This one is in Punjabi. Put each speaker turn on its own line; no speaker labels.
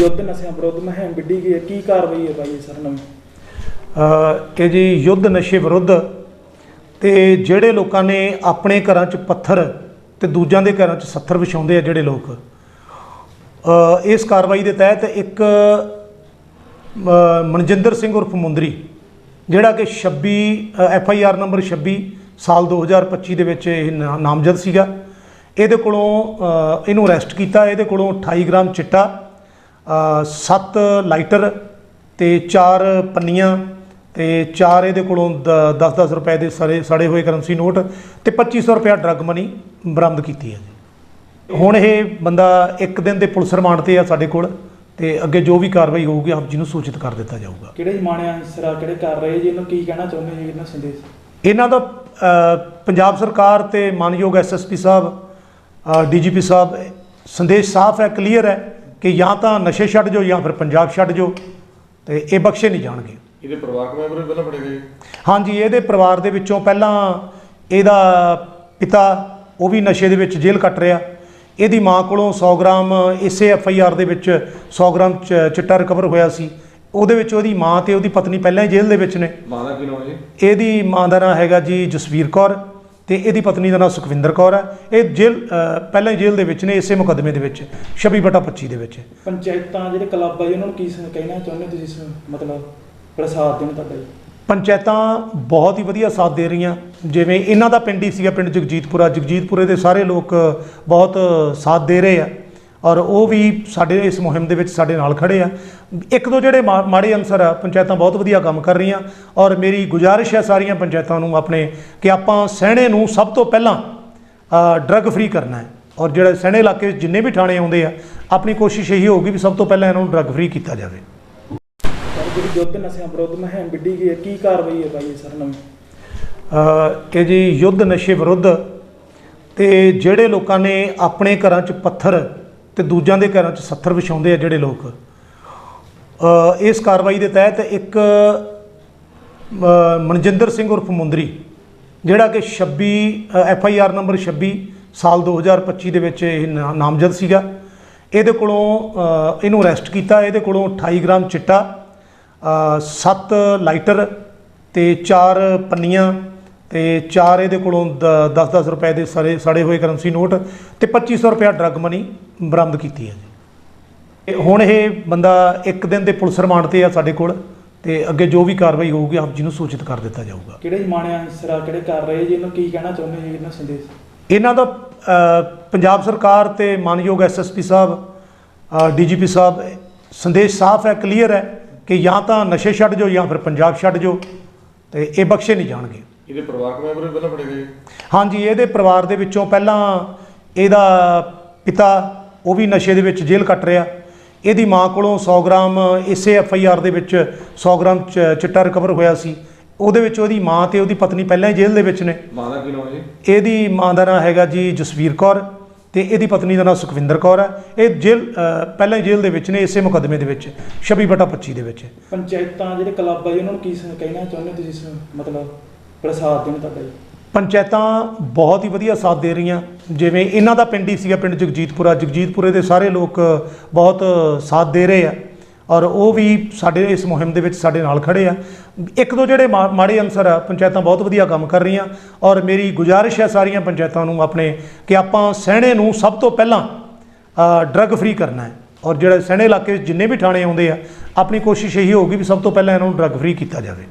ਯੁੱਧ ਨਸ਼ਿਆਂ ਵਿਰੁੱਧ ਮੁਹਿੰਮ ਵਿੱਢੀ ਗਈ ਹੈ। ਕੀ ਕਾਰਵਾਈ ਹੈ ਬਾਈ ਸਰ ਨਵੀਂ?
ਅ, ਜੀ ਯੁੱਧ ਨਸ਼ੇ ਵਿਰੁੱਧ ਤੇ ਜਿਹੜੇ ਲੋਕਾਂ ਨੇ ਆਪਣੇ ਘਰਾਂ 'ਚ ਪੱਥਰ ਤੇ ਦੂਜਿਆਂ ਦੇ ਘਰਾਂ 'ਚ ਸੱਥਰ ਵਿਛਾਉਂਦੇ ਆ ਜਿਹੜੇ ਲੋਕ ਇਸ ਕਾਰਵਾਈ ਦੇ ਤਹਿਤ ਇੱਕ ਮਨਜਿੰਦਰ ਸਿੰਘ ਉਰਫ ਮੁੰਦਰੀ ਜਿਹੜਾ ਕਿ 26 ਐਫ ਆਈ ਆਰ ਨੰਬਰ 26 ਸਾਲ 2025 ਦੇ ਵਿੱਚ ਇਹ ਨਾਮਜ਼ਦ ਸੀਗਾ। ਇਹਦੇ ਕੋਲੋਂ ਇਹਨੂੰ ਅਰੈਸਟ ਕੀਤਾ। ਇਹਦੇ ਕੋਲੋਂ 28 ਗ੍ਰਾਮ ਚਿੱਟਾ 7 ਲਾਈਟਰ ਤੇ 4 ਪੰਨੀਆਂ ਤੇ 4 ਇਹਦੇ ਕੋਲੋਂ 10-10 ਰੁਪਏ ਦੇ ਸੜੇ ਸੜੇ ਹੋਏ ਕਰੰਸੀ ਨੋਟ ਤੇ 2500 ਰੁਪਏ ਡਰੱਗ ਮਨੀ ਬਰਾਮਦ ਕੀਤੀ ਹੈ ਜੀ। ਹੁਣ ਇਹ ਬੰਦਾ ਇੱਕ ਦਿਨ ਦੇ ਪੁਲਿਸ ਰਿਮਾਂਡ ਤੇ ਆ ਸਾਡੇ ਕੋਲ ਤੇ ਅੱਗੇ ਜੋ ਵੀ ਕਾਰਵਾਈ ਹੋਊਗੀ ਆਪ ਜੀ ਨੂੰ ਸੂਚਿਤ ਕਰ ਦਿੱਤਾ ਜਾਊਗਾ।
ਕਿਹੜੇ ਮਾਣਿਆ ਹਿੱਸਾ ਕਿਹੜੇ ਕਰ ਰਹੇ ਜੀ? ਇਹਨੂੰ ਕੀ ਕਹਿਣਾ ਚਾਹੁੰਦੇ ਜੀ? ਇਹਨਾਂ ਸੰਦੇਸ਼?
ਇਹਨਾਂ ਦਾ ਪੰਜਾਬ ਸਰਕਾਰ ਤੇ ਮਾਨਯੋਗ ਐਸਐਸਪੀ ਸਾਹਿਬ ਡੀਜੀਪੀ ਸਾਹਿਬ ਸੰਦੇਸ਼ ਸਾਫ਼ ਹੈ ਕਲੀਅਰ ਹੈ। ਕਿ ਜਾਂ ਤਾਂ ਨਸ਼ੇ ਛੱਡ ਜਾਓ ਜਾਂ ਫਿਰ ਪੰਜਾਬ ਛੱਡ ਜਾਓ ਤੇ ਇਹ ਬਖਸ਼ੇ ਨਹੀਂ ਜਾਣਗੇ।
ਇਹਦੇ ਪਰਿਵਾਰਕ ਮੈਂਬਰ ਵੀ ਪਹਿਲਾਂ ਫੜੇ ਗਏ?
ਹਾਂਜੀ ਇਹਦੇ ਪਰਿਵਾਰ ਦੇ ਵਿੱਚੋਂ ਪਹਿਲਾਂ ਇਹਦਾ ਪਿਤਾ ਉਹ ਵੀ ਨਸ਼ੇ ਦੇ ਵਿੱਚ ਜੇਲ੍ਹ ਕੱਟ ਰਿਹਾ। ਇਹਦੀ ਮਾਂ ਕੋਲੋਂ 100 ਗ੍ਰਾਮ ਇਸੇ ਐਫ ਆਈ ਆਰ ਦੇ ਵਿੱਚ 100 ਗ੍ਰਾਮ ਚਿੱਟਾ ਰਿਕਵਰ ਹੋਇਆ ਸੀ। ਉਹਦੇ ਵਿੱਚ ਉਹਦੀ ਮਾਂ ਤੇ ਉਹਦੀ ਪਤਨੀ ਪਹਿਲਾਂ ਹੀ ਜੇਲ੍ਹ ਦੇ ਵਿੱਚ ਨੇ।
ਮਾਂ ਦਾ ਕੀ ਨਾਮ ਹੈ ਜੀ?
ਇਹਦੀ ਮਾਂ ਦਾ ਨਾਮ ਹੈਗਾ ਜੀ ਜਸਵੀਰ ਕੌਰ। ਤੇ ਇਹਦੀ ਪਤਨੀ ਦਾ ਨਾਮ ਸੁਖਵਿੰਦਰ ਕੌਰ ਹੈ। ਇਹ ਜੇਲ੍ਹ ਅ, ਪਹਿਲਾਂ ਹੀ ਜੇਲ੍ਹ ਦੇ ਵਿੱਚ ਨੇ ਇਸੇ ਮੁਕੱਦਮੇ ਦੇ ਵਿੱਚ 26 ਬਟਾ 25 ਦੇ ਵਿੱਚ।
ਪੰਚਾਇਤਾਂ ਜਿਹੜੇ ਕਲੱਬ ਆ ਜੀ ਉਹਨਾਂ ਨੂੰ ਕੀ ਸ- ਕਹਿਣਾ ਚਾਹੁੰਦੇ ਤੁਸੀਂ ਸ- ਮਤਲਬ ਪ੍ਰਸਾਦ ਦੇਣ ਤੁਹਾਡਾ ਜੀ
ਪੰਚਾਇਤਾਂ ਬਹੁਤ ਹੀ ਵਧੀਆ ਸਾਥ ਦੇ ਰਹੀਆਂ। ਜਿਵੇਂ ਇਹਨਾਂ ਦਾ ਪਿੰਡ ਹੀ ਸੀਗਾ ਪਿੰਡ ਜਗਜੀਤਪੁਰਾ। ਜਗਜੀਤਪੁਰੇ ਦੇ ਸਾਰੇ ਲੋਕ ਬਹੁਤ ਸਾਥ ਦੇ ਰਹੇ ਆ। ਔਰ ਉਹ ਵੀ ਸਾਡੇ ਇਸ ਮੁਹਿੰਮ ਦੇ ਵਿੱਚ ਸਾਡੇ ਨਾਲ ਖੜੇ ਆ। ਇੱਕ ਦੋ ਜਿਹੜੇ ਮਾੜੇ ਅਨਸਰ ਆ ਪੰਚਾਇਤਾਂ ਬਹੁਤ ਵਧੀਆ ਕੰਮ ਕਰ ਰਹੀਆਂ ਔਰ ਮੇਰੀ ਗੁਜ਼ਾਰਿਸ਼ ਹੈ ਸਾਰੀਆਂ ਪੰਚਾਇਤਾਂ ਨੂੰ ਆਪਣੇ ਕਿ ਆਪਾਂ ਸਹਿਣੇ ਨੂੰ ਸਭ ਤੋਂ ਪਹਿਲਾਂ ਡਰੱਗ ਫ੍ਰੀ ਕਰਨਾ ਹੈ। ਔਰ ਜਿਹੜਾ ਸਹਿਣੇ ਇਲਾਕੇ ਵਿੱਚ ਜਿੰਨੇ ਵੀ ਥਾਣੇ ਆਉਂਦੇ ਆ ਆਪਣੀ ਕੋਸ਼ਿਸ਼ ਇਹੀ ਹੋਊਗੀ ਵੀ ਸਭ ਤੋਂ ਪਹਿਲਾਂ ਇਹਨਾਂ ਨੂੰ ਡਰੱਗ ਫ੍ਰੀ ਕੀਤਾ ਜਾਵੇ।
ਜਿਹੜੀ ਯੁੱਧ ਨਸ਼ਿਆਂ ਵਿਰੁੱਧ ਮੁਹਿੰਮ ਵਿੱਢੀ ਗਈ ਹੈ ਕੀ ਕਾਰਵਾਈ ਹੈ ਬਾਈ ਸਰ ਨਵੀਂ?
ਅ, ਇਹ ਜੀ ਯੁੱਧ ਨਸ਼ੇ ਵਿਰੁੱਧ ਤੇ ਜਿਹੜੇ ਲੋਕਾਂ ਨੇ ਆਪਣੇ ਘਰਾਂ 'ਚ ਪੱਥਰ ਤੇ ਦੂਜਿਆਂ ਦੇ ਘਰਾਂ 'ਚ ਸੱਥਰ ਵਿਛਾਉਂਦੇ ਆ ਜਿਹੜੇ ਲੋਕ। ਇਸ ਕਾਰਵਾਈ ਦੇ ਤਹਿਤ ਇੱਕ ਮਨਜਿੰਦਰ ਸਿੰਘ ਉਰਫ ਮੁੰਦਰੀ, ਜਿਹੜਾ ਕਿ 26 ਐਫ ਆਈ ਆਰ ਨੰਬਰ 26 ਸਾਲ 2025 ਦੇ ਵਿੱਚ ਇਹ ਨਾ- ਨਾਮਜ਼ਦ ਸੀਗਾ। ਇਹਦੇ ਕੋਲੋਂ ਇਹਨੂੰ ਅਰੈਸਟ ਕੀਤਾ। ਇਹਦੇ ਕੋਲੋਂ 28 ਗ੍ਰਾਮ ਚਿੱਟਾ 7 ਲਾਈਟਰ ਤੇ 4 ਪੰਨੀਆਂ ਤੇ 4 ਇਹਦੇ ਕੋਲੋਂ 10-10 ਰੁਪਏ ਦੇ ਸੜੇ ਸੜੇ ਹੋਏ ਕਰੰਸੀ ਨੋਟ ਤੇ 2500 ਰੁਪਏ ਡਰੱਗ ਮਨੀ ਬਰਾਮਦ ਕੀਤੀ ਹੈ ਜੀ। ਹੁਣ ਇਹ ਬੰਦਾ ਇੱਕ ਦਿਨ ਦੇ ਪੁਲਿਸ ਰਿਮਾਂਡ ਤੇ ਆ ਸਾਡੇ ਕੋਲ ਤੇ ਅੱਗੇ ਜੋ ਵੀ ਕਾਰਵਾਈ ਹੋਊਗੀ ਆਪ ਜੀ ਨੂੰ ਸੂਚਿਤ ਕਰ ਦਿੱਤਾ ਜਾਊਗਾ।
ਕਿਹੜੇ ਮਾਣਿਆ ਹਿੱਸਾ ਕਿਹੜੇ ਕਰ ਰਹੇ ਜੀ? ਇਹਨੂੰ ਕੀ ਕਹਿਣਾ ਚਾਹੁੰਦੇ ਜੀ ਇਹਨਾਂ ਸੰਦੇਸ਼?
ਇਹਨਾਂ ਦਾ ਪੰਜਾਬ ਸਰਕਾਰ ਤੇ ਮਾਨਯੋਗ ਐਸਐਸਪੀ ਸਾਹਿਬ ਡੀਜੀਪੀ ਸਾਹਿਬ ਸੰਦੇਸ਼ ਸਾਫ਼ ਹੈ ਕਲੀਅਰ ਹੈ ਕਿ ਜਾਂ ਤਾਂ ਨਸ਼ੇ ਛੱਡ ਜਾਓ ਜਾਂ ਫਿਰ ਪੰਜਾਬ ਛੱਡ ਜਾਓ ਤੇ ਇਹ ਬਖਸ਼ੇ ਨਹੀਂ ਜਾਣਗੇ।
ਇਹਦੇ ਪਰਿਵਾਰਕ ਮੈਂਬਰ ਵੀ ਪਹਿਲਾਂ ਫੜੇ ਗਏ
ਹਾਂਜੀ ਇਹਦੇ ਪਰਿਵਾਰ ਦੇ ਵਿੱਚੋਂ ਪਹਿਲਾਂ ਇਹਦਾ ਪਿਤਾ ਉਹ ਵੀ ਨਸ਼ੇ ਦੇ ਵਿੱਚ ਜੇਲ੍ਹ ਕੱਟ ਰਿਹਾ। ਇਹਦੀ ਮਾਂ ਕੋਲੋਂ 100 ਗ੍ਰਾਮ ਇਸੇ ਐਫ ਆਈ ਆਰ ਦੇ ਵਿੱਚ 100 ਗ੍ਰਾਮ ਚਿੱਟਾ ਰਿਕਵਰ ਹੋਇਆ ਸੀ। ਉਹਦੇ ਵਿੱਚ ਉਹਦੀ ਮਾਂ ਤੇ ਉਹਦੀ ਪਤਨੀ ਪਹਿਲਾਂ ਹੀ ਜੇਲ੍ਹ ਦੇ ਵਿੱਚ ਨੇ।
ਮਾਂ ਦਾ ਕੀ ਨਾਮ ਹੈ ਜੀ?
ਇਹਦੀ ਮਾਂ ਦਾ ਨਾਮ ਹੈਗਾ ਜੀ ਜਸਵੀਰ ਕੌਰ ਤੇ ਇਹਦੀ ਪਤਨੀ ਦਾ ਨਾਮ ਸੁਖਵਿੰਦਰ ਕੌਰ ਹੈ। ਇਹ ਜੇਲ੍ਹ ਪਹਿਲਾਂ ਹੀ ਜੇਲ੍ਹ ਦੇ ਵਿੱਚ ਨੇ ਇਸੇ ਮੁਕੱਦਮੇ ਦੇ ਵਿੱਚ 26 ਬਟਾ 25 ਦੇ ਵਿੱਚ।
ਪੰਚਾਇਤਾਂ ਜਿਹੜੇ ਕਲੱਬ ਆ ਜੀ ਉਹਨਾਂ ਨੂੰ ਕੀ ਕਹਿਣਾ ਚਾਹੁੰਦੇ ਤੁਸੀਂ ਮਤਲਬ? ਪ੍ਰਸਾਦ ਦੇਣ ਤੁਹਾਡਾ ਜੀ
ਪੰਚਾਇਤਾਂ ਬਹੁਤ ਹੀ ਵਧੀਆ ਸਾਥ ਦੇ ਰਹੀਆਂ। ਜਿਵੇਂ ਇਹਨਾਂ ਦਾ ਪਿੰਡ ਹੀ ਸੀਗਾ, ਪਿੰਡ ਜਗਜੀਤਪੁਰਾ। ਜਗਜੀਤਪੁਰੇ ਦੇ ਸਾਰੇ ਲੋਕ ਬਹੁਤ ਸਾਥ ਦੇ ਰਹੇ ਆ। ਔਰ ਉਹ ਵੀ ਸਾਡੇ ਇਸ ਮੁਹਿੰਮ ਦੇ ਵਿੱਚ ਸਾਡੇ ਨਾਲ ਖੜੇ ਆ। ਇੱਕ ਦੋ ਜਿਹੜੇ ਮਾ- ਮਾੜੇ ਅਨਸਰ ਆ, ਪੰਚਾਇਤਾਂ ਬਹੁਤ ਵਧੀਆ ਕੰਮ ਕਰ ਰਹੀਆਂ। ਔਰ ਮੇਰੀ ਗੁਜ਼ਾਰਿਸ਼ ਹੈ ਸਾਰੀਆਂ ਪੰਚਾਇਤਾਂ ਨੂੰ ਆਪਣੇ ਕਿ ਆਪਾਂ ਸਹਿਣੇ ਨੂੰ ਸਭ ਤੋਂ ਪਹਿਲਾਂ ਡਰੱਗ ਫ੍ਰੀ ਕਰਨਾ ਹੈ। ਔਰ ਜਿਹੜਾ ਸਹਿਣੇ ਇਲਾਕੇ ਵਿੱਚ ਜਿੰਨੇ ਵੀ ਥਾਣੇ ਆਉਂਦੇ ਆ, ਆਪਣੀ ਕੋਸ਼ਿਸ਼ ਇਹੀ ਹੋਊਗੀ ਵੀ ਸਭ ਤੋਂ ਪਹਿਲਾਂ ਇਹਨਾਂ ਨੂੰ ਡਰੱਗ ਫ੍ਰੀ ਕੀਤਾ ਜਾਵੇ।